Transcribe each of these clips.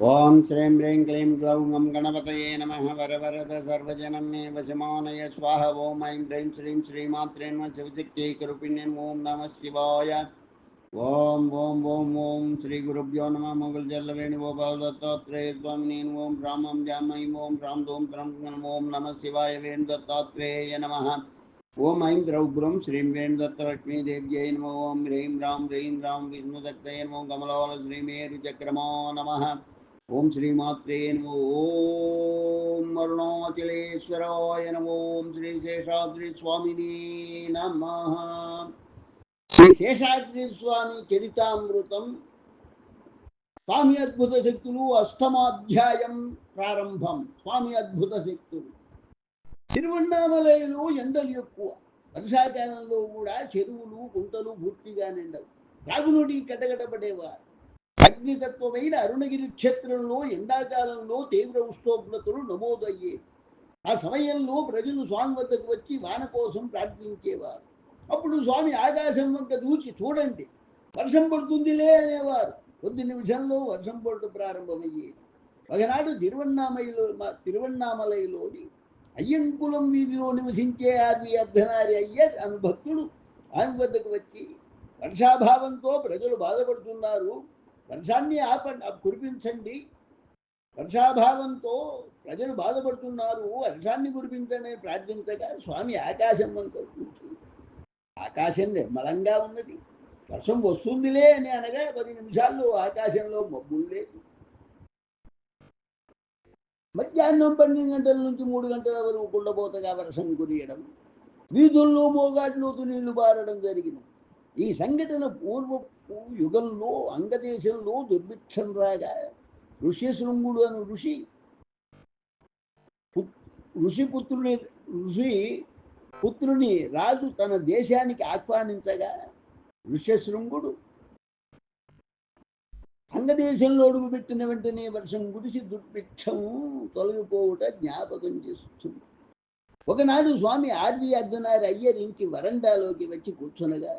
ఓం శ్రీం హ్రీం క్లీం గ్లౌం గం గణపతయే నమ వరవరద సర్వజనం మే వశమానయ స్వాహ ఓం ఐం హ్రీం శ్రీం శ్రీమాత్రేణ శివశక్తీకరుపిణ్యం ఓం నమ శివాయ ఓం ఓం ఓం ఓం శ్రీ గురుభ్యో నమ మొగుల్ జల్లవేణి గోపాల దత్తాత్రేయ స్వామి నేను ఓం రామం జామయం ఓం రామ్ దోం త్రం ఓం నమ శివాయ వేణు దత్తాత్రేయ నమ ఓం ఐం ద్రౌగ్రం శ్రీం వేణు దత్తలక్ష్మీ దేవ్యై నమ ఓం హ్రీం రాం హ్రీం ఓం శ్రీమాత్రే నమో. ఓం అరుణాచలేశ్వరాయ నమో. ఓం శ్రీ శేషాద్రి స్వామిని నమ. శ్రీ శేషాద్రి స్వామి చరితామృతం. స్వామి అద్భుత శక్తులు అష్టమాధ్యాయం ప్రారంభం. స్వామి అద్భుత శక్తులు. తిరువన్నామలయలో ఎండలు ఎక్కువ. వర్షాకాలంలో కూడా చెరువులు గుంటలు పూర్తిగా నిండవు. తాగునీటి కటకటపడేవారు అగ్నితత్వమైన అరుణగిరి క్షేత్రంలో ఎండాకాలంలో తీవ్ర ఉష్ణోగ్రతలు నమోదయ్యేవి ఆ సమయంలో ప్రజలు స్వామి వద్దకు వచ్చి వాన కోసం ప్రార్థించేవారు. అప్పుడు స్వామి ఆకాశం వంక దూచి చూడండి వర్షం పడుతుందిలే అనేవారు. కొద్ది నిమిషంలో వర్షం పడటం ప్రారంభమయ్యేది. ఒకనాడు తిరువన్నామయ్యలో తిరువన్నామలయలోని అయ్యంకులం వీధిలో నివసించే ఆది అర్ధనారి అయ్యర్ అను భక్తుడు ఆమె వద్దకు వచ్చి వర్షాభావంతో ప్రజలు బాధపడుతున్నారు. వర్షాన్ని ఆపండి కురిపించండి. వర్షాభావంతో ప్రజలు బాధపడుతున్నారు. వర్షాన్ని కురిపించని ప్రార్థించగా స్వామి ఆకాశం వంక ఆకాశం నిర్మలంగా ఉన్నది. వర్షం వస్తుందిలే అని అనగా పది నిమిషాల్లో ఆకాశంలో మబ్బులు లేదు మధ్యాహ్నం పన్నెండు గంటల నుంచి మూడు గంటల వరకు కుండబోతగా వర్షం కురియడం వీధుల్లో మోగాటిలోతు నీళ్ళు బారడం జరిగినది. ఈ సంఘటన పూర్వ యుగంలో అంగదేశంలో దుర్భిక్షం రాగా ఋష్యశృంగుడు అని ఋషి ఋషిపుత్రుని ఋషి పుత్రుని రాజు తన దేశానికి ఆహ్వానించగా ఋష్యశృంగుడు అంగదేశంలో అడుగుపెట్టిన వెంటనే వర్షం గురిసి దుర్భిక్షం తొలగిపోవుట జ్ఞాపకం చేస్తుంది. ఒకనాడు స్వామి ఆర్వి అర్జనారయ్య ఇంటి వరండాలోకి వచ్చి కూర్చునగా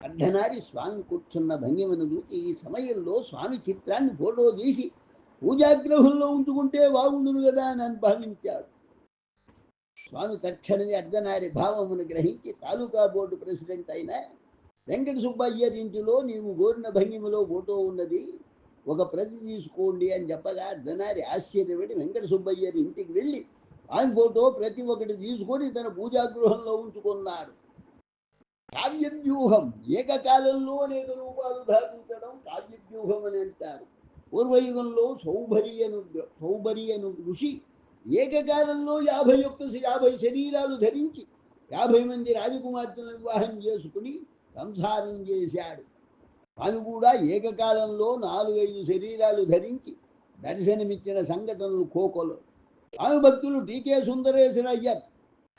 అర్ధనారి స్వామి కూర్చున్న భంగిమను చూసి ఈ సమయంలో స్వామి చిత్రాన్ని ఫోటో తీసి పూజాగ్రహంలో ఉంచుకుంటే బాగుండును కదా అని భావించాడు. స్వామి తక్షణమే అర్ధనారి భావమును గ్రహించి తాలూకా బోర్డు ప్రెసిడెంట్ అయిన వెంకట సుబ్బయ్య ఇంటిలో నీవు కోరిన భంగిమలో ఫోటో ఉన్నది ఒక ప్రతి తీసుకోండి అని చెప్పగా అర్ధనారి ఆశ్చర్యపడి వెంకట సుబ్బయ్య ఇంటికి వెళ్ళి ఆమె ఫోటో ప్రతి ఒక్కటి తీసుకొని తన పూజాగృహంలో ఉంచుకున్నాడు. కావ్యవ్యూహం ఏకకాలంలో అనేక రూపాలు ధారించడం కావ్యవ్యూహం అని అంటారు. పూర్వయుగంలో సౌభర్యను సౌభర్యను ఋషి ఏకకాలంలో యాభై ఒక్క యాభై శరీరాలు ధరించి యాభై మంది రాజకుమార్తెలను వివాహం చేసుకుని సంసారం చేశాడు. ఆమె కూడా ఏకకాలంలో నాలుగైదు శరీరాలు ధరించి దర్శనమిచ్చిన సంఘటనలు కోకొలు ఆమె భక్తులు టీకే సుందరేశ్వర అయ్యర్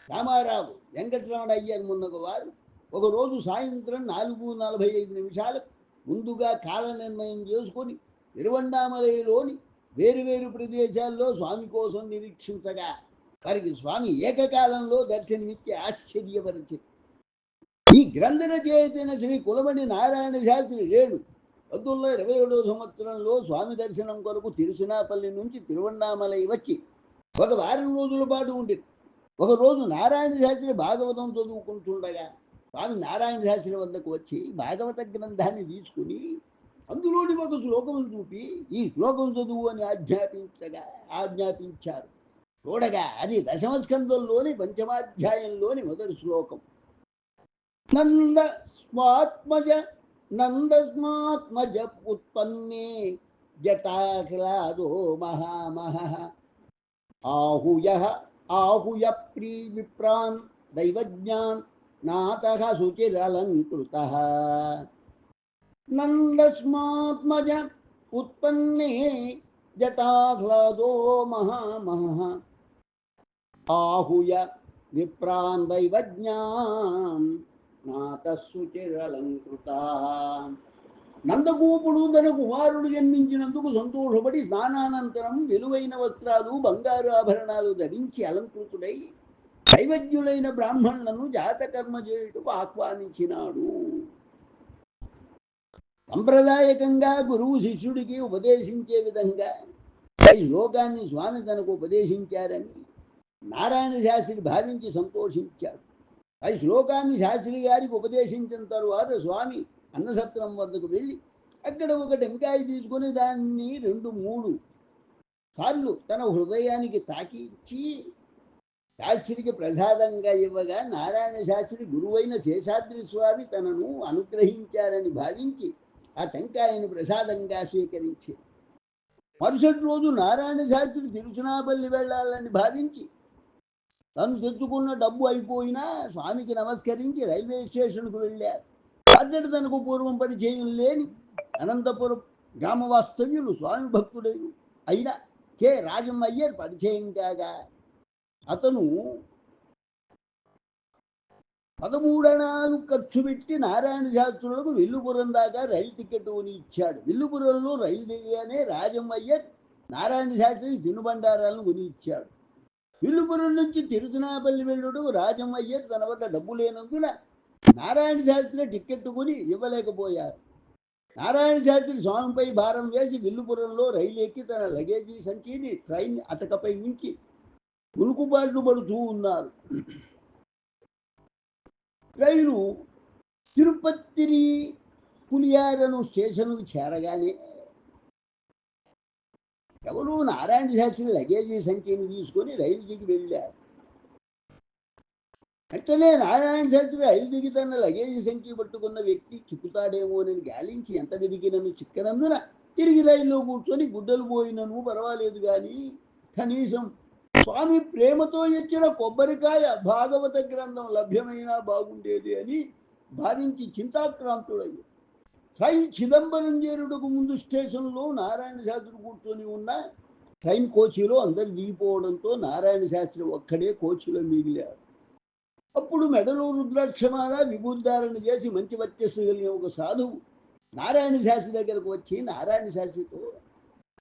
రామారావు వెంకటరమణ అయ్యర్ మున్నగ వారు ఒకరోజు సాయంత్రం నాలుగు నలభై ఐదు నిమిషాలకు ముందుగా కాల నిర్ణయం చేసుకొని తిరువన్నామలైలోని వేరువేరు ప్రదేశాల్లో స్వామి కోసం నిరీక్షించగా వారికి స్వామి ఏకకాలంలో దర్శనమిచ్చి ఆశ్చర్యపరిచి ఈ గ్రంథ రచయితైన శ్రీ కులమణి నారాయణ శాస్త్రి లేడు పంతొమ్మిది ఇరవై ఏడవ సంవత్సరంలో స్వామి దర్శనం కొరకు తిరుచునాపల్లి నుంచి తిరువన్నామలై వచ్చి ఒక వారం రోజుల పాటు ఉండి ఒకరోజు నారాయణ శాస్త్రి భాగవతం చదువుకుంటుండగా స్వామి నారాయణ శాస్త్రి వద్దకు వచ్చి భాగవత గ్రంథాన్ని తీసుకుని అందులోని ఒక శ్లోకం చూపి ఈ శ్లోకం చదువు అని ఆజ్ఞాపించగా ఆజ్ఞాపించారు. చూడగా అది దశమస్కందంలోని పంచమాధ్యాయంలోని మొదటి శ్లోకం. నంద స్మాత్మజ నందస్మాత్మజ ఉత్పన్నే జటాహ్లాదో మహామహ. ఆహుయ ఆహుయ ప్రీ విప్రాన్ దైవజ్ఞాన్ నాత శుచిరలంకృత నందస్మాత్మజ ఉత్పన్నే జటాహ్లాదో మహామహ. ఆహుయ విప్రాన్ దైవజ్ఞాన్ నాతశుచిరలంకృత. నందగోపుడు తన కుమారుడు జన్మించినందుకు సంతోషపడి స్నానానంతరం విలువైన వస్త్రాలు బంగారు ఆభరణాలు ధరించి అలంకృతుడై దైవజ్ఞులైన బ్రాహ్మణులను జాతకర్మ చేయుటకు ఆహ్వానించినాడు. సంప్రదాయకంగా గురువు శిష్యుడికి ఉపదేశించే విధంగా ఈ శ్లోకాన్ని స్వామి తనకు ఉపదేశించారని నారాయణ శాస్త్రి భావించి సంతోషించాడు. ఆ శ్లోకాన్ని శాస్త్రి గారికి ఉపదేశించిన తరువాత స్వామి అన్నసత్రం వద్దకు వెళ్ళి అక్కడ ఒక టెంకాయ తీసుకొని దాన్ని రెండు మూడు సార్లు తన హృదయానికి తాకించి శాస్త్రికి ప్రసాదంగా ఇవ్వగా నారాయణ శాస్త్రి గురువైన శేషాద్రి స్వామి తనను అనుగ్రహించారని భావించి ఆ టెంకాయను ప్రసాదంగా స్వీకరించి మరుసటి రోజు నారాయణ శాస్త్రి తిరుచునాపల్లి వెళ్ళాలని భావించి తను తెచ్చుకున్న డబ్బు అయిపోయినా స్వామికి నమస్కరించి రైల్వే స్టేషన్కు వెళ్ళారు. అతడు తనకు పూర్వం పరిచయం లేని అనంతపురం గ్రామ వాస్తవ్యులు స్వామి భక్తుడైన అయినా కె రాజం అయ్యర్ పరిచయం కాగా అతను పదమూడనాలు ఖర్చు పెట్టి నారాయణ శాస్త్రులకు విల్లుపురం దాకా రైలు టికెట్ కొని ఇచ్చాడు విల్లుపురంలో రైలు దిగానే రాజమయ్య నారాయణ శాస్త్రికి తినుబండారాలను కొని ఇచ్చాడు విల్లుపురం నుంచి తిరుచునాపల్లి వెళ్ళడం రాజమయ్య తన వద్ద డబ్బు లేనందున నారాయణ శాస్త్రి టికెట్ కొని ఇవ్వలేకపోయారు. నారాయణ శాస్త్రి స్వామిపై భారం వేసి విల్లుపురంలో రైలు ఎక్కి తన లగేజీ సంచిని ట్రైన్ అటకపై ఉంచి ఉలుకుబాట్లు పడుతూ ఉన్నారు. రైలు తిరుపతిని పులియారను స్టేషన్కు చేరగానే ఎవరు నారాయణ శాస్త్రి లగేజీ సంఖ్యను తీసుకొని రైలు దిగి వెళ్ళారు. వెంటనే నారాయణ శాస్త్రి రైలు దిగి తన లగేజీ సంఖ్య పట్టుకున్న వ్యక్తి చిక్కుతాడేమో అని గాలించి ఎంత వెదికినను చిక్కనందున? తిరిగి రైల్లో కూర్చొని గుడ్డలు పోయినను పర్వాలేదు కానీ కనీసం స్వామి ప్రేమతో ఇచ్చిన కొబ్బరికాయ భాగవత గ్రంథం లభ్యమైనా బాగుండేది అని భావించి చింతాక్రాంతుడయ్యాడు ట్రైన్ చిదంబరం చేరుటకు ముందు స్టేషన్లో నారాయణ శాస్త్రి కూర్చొని ఉన్న ట్రైన్ కోచీలో అందరు దిగిపోవడంతో నారాయణ శాస్త్రి ఒక్కడే కోచీలో మిగిలారు అప్పుడు మెడలో రుద్రాక్షమాల విభూధారణ చేసి మంచి వర్చస్సు కలిగిన ఒక సాధువు నారాయణ శాస్త్రి దగ్గరకు వచ్చి నారాయణ శాస్త్రితో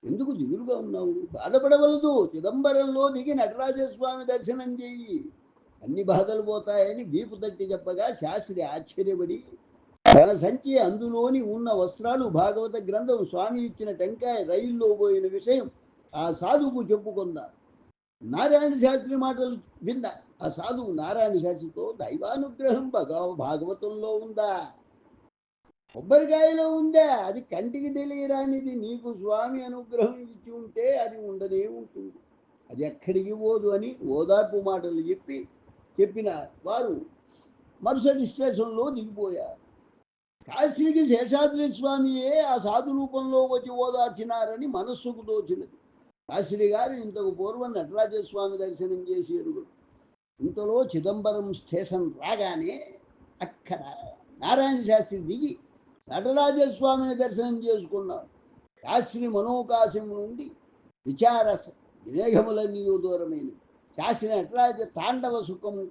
ఎందుకు దిగులుగా ఉన్నావు? బాధపడవలదు చిదంబరంలో దిగి నటరాజస్వామి దర్శనం చేయి అన్ని బాధలు పోతాయని వీపు తట్టి చెప్పగా శాస్త్రి ఆశ్చర్యపడి తన సంచి అందులోని ఉన్న వస్త్రాలు భాగవత గ్రంథం స్వామి ఇచ్చిన టెంకాయ రైల్లో పోయిన విషయం ఆ సాధువుకు చెప్పుకుందా. నారాయణ శాస్త్రి మాటలు విన్న ఆ సాధువు నారాయణ శాస్త్రితో దైవానుగ్రహం భగవ భాగవతంలో ఉందా? కొబ్బరికాయలో ఉందా? అది కంటికి తెలియరానిది. నీకు స్వామి అనుగ్రహం ఇచ్చి ఉంటే అది ఉండనే ఉంటుంది. అది ఎక్కడికి పోదు అని ఓదార్పు మాటలు చెప్పి చెప్పిన వారు మరుసటి స్టేషన్లో దిగిపోయారు. కాశీకి శేషాద్రి స్వామియే ఆ సాధు రూపంలో వచ్చి ఓదార్చినారని మనస్సుకు తోచినది. కాశీ గారు ఇంతకు పూర్వం నటరాజస్వామి దర్శనం చేసి ఎరుగుడు. ఇంతలో చిదంబరం స్టేషన్ రాగానే అక్కడ నారాయణ శాస్త్రి దిగి నటరాజస్వామిని దర్శనం చేసుకున్నాడు. శాస్త్రి మనోకాశం నుండి విచార వివేగములన్నీ దూరమైనవి. శాస్త్రి నటరాజ తాండవ సుఖము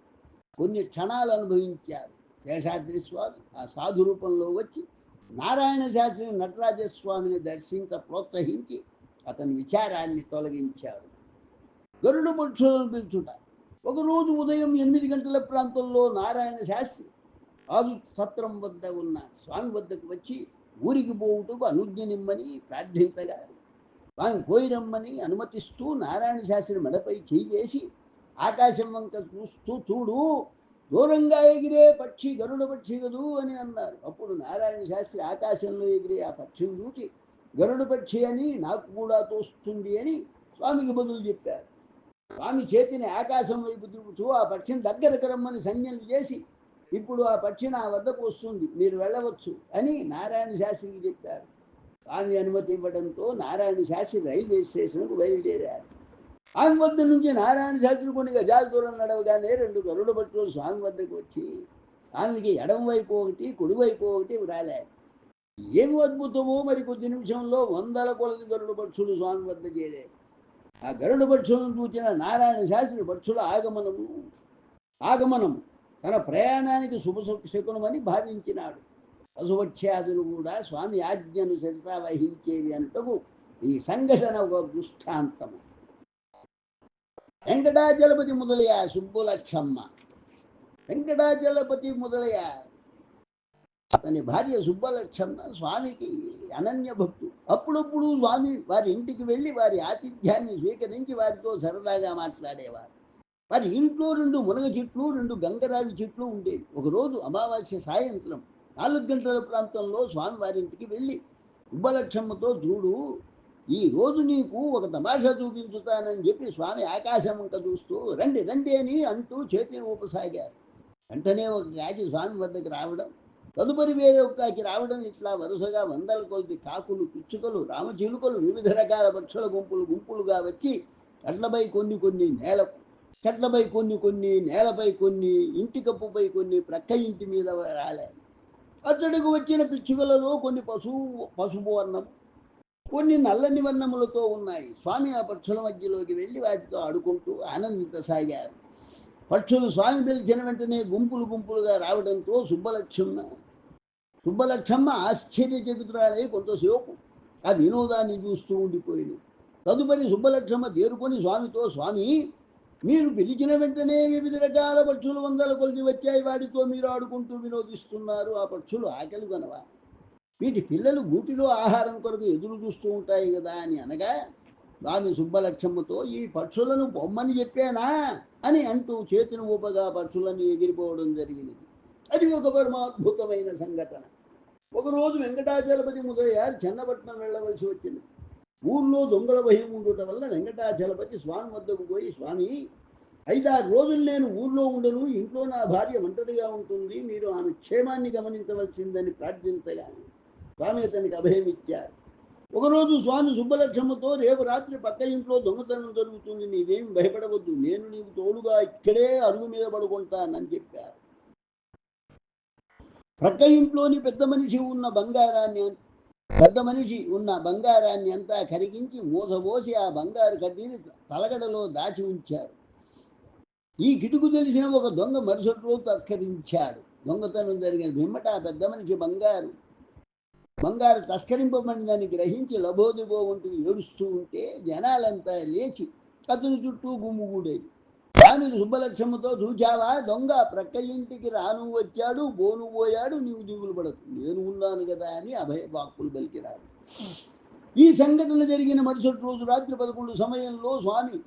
కొన్ని క్షణాలు అనుభవించారు శేషాద్రి స్వామి ఆ సాధు రూపంలో వచ్చి నారాయణ శాస్త్రి నటరాజస్వామిని దర్శించ ప్రోత్సహించి అతని విచారాన్ని తొలగించాడు. గరుడు పక్షులను పిలుచుట. ఒకరోజు ఉదయం ఎనిమిది గంటల ప్రాంతంలో నారాయణ శాస్త్రి ఆదు సత్రం వద్ద ఉన్న స్వామి వద్దకు వచ్చి ఊరికి పోవుటకు అనుజ్ఞనిమ్మని ప్రార్థించగా స్వామి పోయిరమ్మని అనుమతిస్తూ నారాయణ శాస్త్రి మెడపై చేసి ఆకాశం వంక చూస్తూ చూడు దూరంగా ఎగిరే పక్షి గరుడ పక్షి కదూ అని అన్నారు. అప్పుడు నారాయణ శాస్త్రి ఆకాశంలో ఎగిరే ఆ పక్షిని చూసి గరుడ పక్షి అని నాకు కూడా తోస్తుంది అని స్వామికి బదులు చెప్పారు. స్వామి చేతిని ఆకాశం వైపు తిరుగుతూ ఆ పక్షిని దగ్గరకు రమ్మని సంజ్ఞలు చేసి ఇప్పుడు ఆ పక్షి నా వద్దకు వస్తుంది మీరు వెళ్ళవచ్చు అని నారాయణ శాస్త్రికి చెప్పారు. స్వామి అనుమతి ఇవ్వడంతో నారాయణ శాస్త్రి రైల్వే స్టేషన్కు బయలుదేరారు. ఆమె వద్ద నుంచి నారాయణ శాస్త్రి కొన్ని గజాల దూరం నడవగానే రెండు గరుడ భట్టులు స్వామి వద్దకు వచ్చి స్వామికి ఎడం వైపు ఒకటి కుడి వైపు ఒకటి రాలేదు ఏమి అద్భుతమో మరి కొద్ది నిమిషంలో వందల కొలది గరుడ పక్షులు స్వామి వద్ద చేరారు. ఆ గరుడ పక్షులను చూచిన నారాయణ శాస్త్రి పక్షుల ఆగమనము ఆగమనము తన ప్రయాణానికి శుభ శకునమని భావించినాడు. పశువక్ష్యాదులు కూడా స్వామి ఆజ్ఞను చరిత్ర వహించేవి అంటూ ఈ సంఘటన ఒక దృష్టాంతము. వెంకటాచలపతి మొదలయ్య సుబ్బులక్షమ్మ. వెంకటాచలపతి మొదలయ్య అతని భార్య సుబ్బలక్షమ్మ స్వామికి అనన్య భక్తు అప్పుడప్పుడు స్వామి వారి ఇంటికి వెళ్ళి వారి ఆతిథ్యాన్ని స్వీకరించి వారితో సరదాగా మాట్లాడేవారు. వారి ఇంట్లో రెండు మునగ చెట్లు రెండు గంగరావి చెట్లు ఉండేవి. ఒకరోజు అమావాస్య సాయంత్రం నాలుగు గంటల ప్రాంతంలో స్వామి వారి ఇంటికి వెళ్ళి సుబ్బలక్ష్మతో చూడు ఈ రోజు నీకు ఒక తమాషా చూపించుతానని చెప్పి స్వామి ఆకాశం వంక చూస్తూ రండి రండి అని అంటూ చేతిని ఊపసాగారు. వెంటనే ఒక కాకి స్వామి వద్దకు రావడం తదుపరి వేరే ఒక కాకి రావడం ఇట్లా వరుసగా వందల కొద్ది కాకులు పిచ్చుకలు రామచిలుకలు వివిధ రకాల పక్షుల గుంపులు గుంపులుగా వచ్చి కట్లపై కొన్ని కొన్ని నేలకు చెట్లపై కొన్ని కొన్ని నేలపై కొన్ని ఇంటి కప్పుపై కొన్ని ప్రక్క ఇంటి మీద రాలే. అతడికి వచ్చిన పిచ్చుకలలో కొన్ని పశువు పసుపు వర్ణం కొన్ని నల్లని వర్ణములతో ఉన్నాయి. స్వామి ఆ పక్షుల మధ్యలోకి వెళ్ళి వాటితో ఆడుకుంటూ ఆనందించసాగారు. పక్షులు స్వామి పిలిచిన వెంటనే గుంపులు గుంపులుగా రావడంతో సుబ్బలక్ష్మ సుబ్బలక్ష్మ ఆశ్చర్యచకితురాలై కొంతసేపు ఆ వినోదాన్ని చూస్తూ ఉండిపోయింది. తదుపరి సుబ్బలక్ష్మ తేరుకొని స్వామితో స్వామి మీరు పిలిచిన వెంటనే వివిధ రకాల పక్షులు వందల కొలిది వచ్చాయి. వాటితో మీరు ఆడుకుంటూ వినోదిస్తున్నారు. ఆ పక్షులు ఆకలి కొనవా? వీటి పిల్లలు గూటిలో ఆహారం కొరకు ఎదురు చూస్తూ ఉంటాయి కదా అని అనగా స్వామి సుబ్బలక్ష్మతో ఈ పక్షులను బొమ్మని చెప్పానా? అని అంటూ చేతిని ఊపగా పక్షులను ఎగిరిపోవడం జరిగినది. అది ఒక పరమాద్భుతమైన సంఘటన. ఒకరోజు వెంకటాచలపతి ముదయ్యారు చెన్నపట్నం వెళ్ళవలసి వచ్చింది. ఊళ్ళో దొంగల భయం ఉండటం వల్ల వెంకటాచలపతి స్వామి వద్దకు పోయి స్వామి ఐదారు రోజులు నేను ఊర్లో ఉండను ఇంట్లో నా భార్య ఒంటరిగా ఉంటుంది మీరు ఆమె క్షేమాన్ని గమనించవలసిందని ప్రార్థించగా స్వామి అతనికి అభయం ఇచ్చారు. ఒకరోజు స్వామి శుభలక్ష్మతో రేపు రాత్రి పక్క ఇంట్లో దొంగతనం జరుగుతుంది నీవేం భయపడవద్దు నేను నీకు తోడుగా ఇక్కడే అరుగు మీద పడుకుంటానని చెప్పారు. ప్రక్క ఇంట్లోని పెద్ద మనిషి ఉన్న బంగారాన్ని పెద్ద మనిషి ఉన్న బంగారాన్ని అంతా కరిగించి మూసబోసి ఆ బంగారు కడ్డీని తలగడలో దాచి ఉంచారు ఈ కిటుకు తెలిసిన ఒక దొంగ మరుసటి రోజు తస్కరించాడు. దొంగతనం జరిగిన పిమ్మట ఆ పెద్ద మనిషి బంగారు బంగారు తస్కరింపబడిందని గ్రహించి లబోదిబో ఉంటూ ఏడుస్తూ ఉంటే జనాలంతా లేచి అతని చుట్టూ గుమ్ముగూడేది స్వామి శుభలక్ష్యముతో చూచావా? దొంగ ప్రక్క ఇంటికి రాను వచ్చాడు బోను పోయాడు నీవు దిగులు పడకు. నేను ఉన్నాను కదా అని అభయ వాక్కులు పలికిరాడు ఈ సంఘటన జరిగిన మరుసటి రోజు రాత్రి పదకొండు సమయంలో స్వామి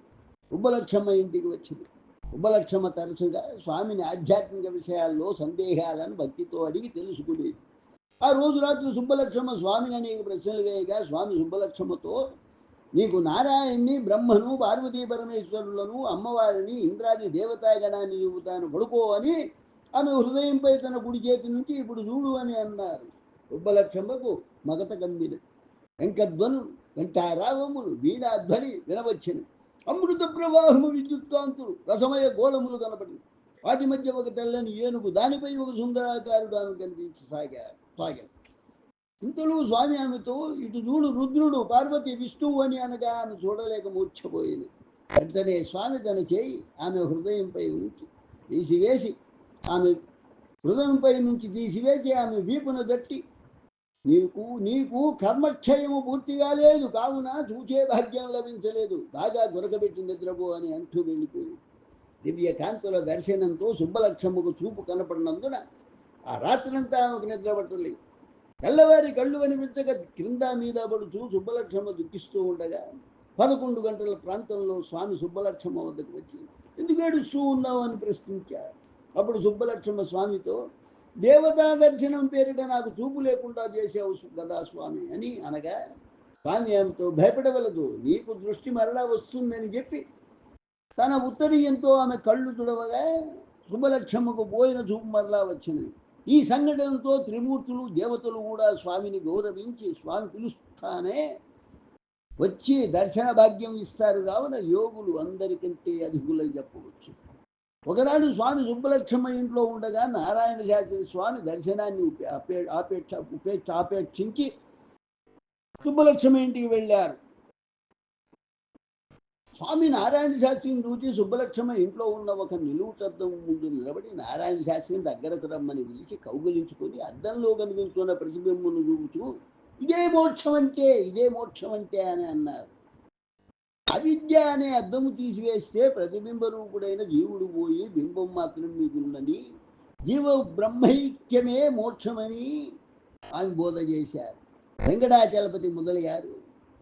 సుబ్బలక్ష్మ ఇంటికి వచ్చింది. ఉబ్బలక్షమ్మ తరచుగా స్వామిని ఆధ్యాత్మిక విషయాల్లో సందేహాలను భక్తితో అడిగి తెలుసుకునేది. ఆ రోజు రాత్రి సుబ్బలక్ష్మ స్వామిని అనేక ప్రశ్నలు వేయగా స్వామి సుబ్బలక్ష్మతో నీకు నారాయణ్ణి బ్రహ్మను పార్వతీ పరమేశ్వరులను అమ్మవారిని ఇంద్రాది దేవతాగణాన్ని చూపుతాను పడుకో అని ఆమె హృదయంపై తన కుడి చేతి నుంచి ఇప్పుడు చూడు అని అన్నారు. ఉబ్బలక్షంబకు మగత గంభీర. వెంకధ్వను వెంటారావములు వీణాధ్వని వినవచ్చను. అమృత ప్రవాహము విద్యుత్కాంతులు రసమయ గోళములు కనపడి వాటి మధ్య ఒక తెల్లని ఏనుగు దానిపై ఒక సుందరాకారుడు ఆమె కనిపించి సాగారు సాగారు ఇంతలో స్వామి ఆమెతో ఇటు చూడు రుద్రుడు పార్వతి విష్ణువు అని అనగా ఆమె చూడలేక మూర్ఛపోయింది. వెంటనే స్వామి తన చేయి ఆమె హృదయంపై ఉంచి తీసివేసి ఆమె హృదయంపై నుంచి తీసివేసి ఆమె వీపున దట్టి నీకు నీకు కర్మక్షయము పూర్తిగా లేదు కావున చూచే భాగ్యం లభించలేదు. బాగా దొరకబెట్టి నిద్రపో అని అంటూ వెళ్ళిపోయింది. దివ్య కాంతుల దర్శనంతో శుభలక్ష్యముకు చూపు కనపడినందున ఆ రాత్రంతా ఆమెకు నిద్ర పట్టలేదు. తెల్లవారి కళ్ళు కనిపించక క్రింద మీద పడుతూ సుబ్బలక్ష్మ దుఃఖిస్తూ ఉండగా పదకొండు గంటల ప్రాంతంలో స్వామి సుబ్బలక్ష్మ వద్దకు వచ్చి ఎందుకు ఏడుస్తూ ఉన్నావు అని ప్రశ్నించారు. అప్పుడు సుబ్బలక్ష్మ స్వామితో దేవతా దర్శనం పేరిట నాకు చూపు లేకుండా చేసావు కదా స్వామి అని అనగా స్వామి ఆమెతో భయపడవలదు నీకు దృష్టి మరలా వస్తుందని చెప్పి. తన ఉత్తరీయంతో ఆమె కళ్ళు తుడవగా శుభలక్ష్మకు పోయిన చూపు మరలా వచ్చినది ఈ సంఘటనతో త్రిమూర్తులు దేవతలు కూడా స్వామిని గౌరవించి స్వామి పిలుస్తానే వచ్చి దర్శన భాగ్యం ఇస్తారు కావున యోగులు అందరికంటే అధికులని చెప్పవచ్చు. ఒకనాడు స్వామి సుబ్బలక్ష్మ ఇంట్లో ఉండగా నారాయణ శాస్త్రి స్వామి దర్శనాన్ని ఆపేక్ష ఉపేక్ష ఆపేక్షించి సుబ్బలక్ష్మ ఇంటికి వెళ్ళారు. స్వామి నారాయణ శాస్త్రిని చూచి సుబ్బలక్ష్మ ఇంట్లో ఉన్న ఒక నిలువుటద్దం ముందు నిలబడి నారాయణ శాస్త్రిని దగ్గరకు రమ్మని పిలిచి కౌగలించుకొని అద్దంలో కనిపిస్తున్న ప్రతిబింబమును చూపుతూ ఇదే మోక్షం అంటే ఇదే మోక్షం అంటే అని అన్నారు. అవిద్య అనే అద్దము తీసివేస్తే ప్రతిబింబ రూపుడైన జీవుడు పోయి బింబం మాత్రం మీకున్నది జీవ బ్రహ్మైక్యమే మోక్షమని ఆమె బోధ చేశారు. వెంకటాచలపతి మొదలయ్యారు.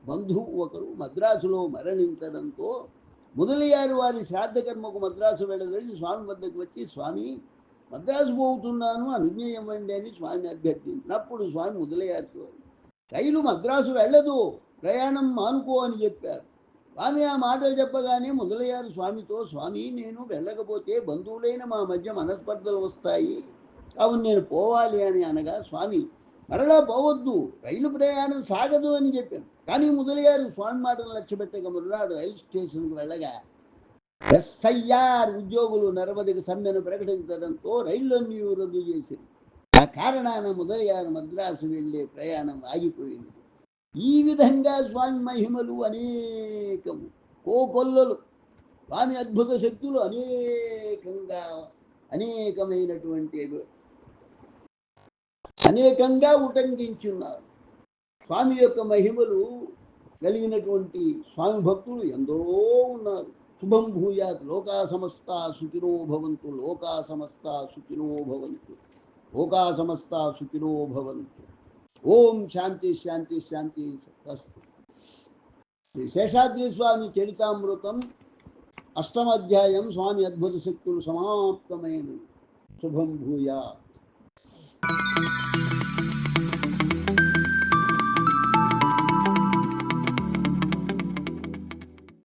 బంధువు ఒకరు మద్రాసులో మరణించడంతో మొదలయ్యారు వారి శ్రాద్ధకర్మకు మద్రాసు వెళ్ళదని స్వామి వద్దకు వచ్చి స్వామి మద్రాసు పోతున్నాను అనుజ్ఞయమండి అని స్వామిని అభ్యర్థించినప్పుడు స్వామి మొదలయ్యారు రైలు మద్రాసు వెళ్ళదు ప్రయాణం మానుకో అని చెప్పారు. స్వామి ఆ మాటలు చెప్పగానే మొదలయ్యారు స్వామితో స్వామి నేను వెళ్ళకపోతే బంధువులైన మా మధ్య మనస్పర్ధలు వస్తాయి. అవును నేను పోవాలి అని అనగా స్వామి మరలా పోవద్దు రైలు ప్రయాణం సాగదు అని చెప్పాను. కానీ మొదలయ్యారు స్వామి మాటలు లక్ష్య పెట్టక మరునాడు రైలు స్టేషన్కు వెళ్ళగా ఎస్ఐఆర్ ఉద్యోగులు నరవధిక సమ్మెను ప్రకటించడంతో రైళ్ళన్నీ రద్దు చేసింది ఆ కారణాన మొదలయ్యారు మద్రాసు వెళ్ళే ప్రయాణం ఆగిపోయింది. ఈ విధంగా స్వామి మహిమలు అనేకము. కోకొల్లలు స్వామి అద్భుత శక్తులు అనేకంగా అనేకమైనటువంటి అనేకంగా ఉటంకించున్నారు. స్వామి యొక్క మహిమలు కలిగినటువంటి స్వామి భక్తులు ఎందరో ఉన్నారు. శుభం భూయాత్ లోకా సమస్త సుఖినో భవంతు లోకా సమస్త సుఖినో భవంతు లోకా సమస్త సుఖినో భవంతు. ఓం శాంతి శాంతి శాంతి శ్రీ శేషాద్రి స్వామి చరితామృతం అష్టమాధ్యాయం స్వామి అద్భుత శక్తులు సమాప్తమైన శుభం భూయా thank you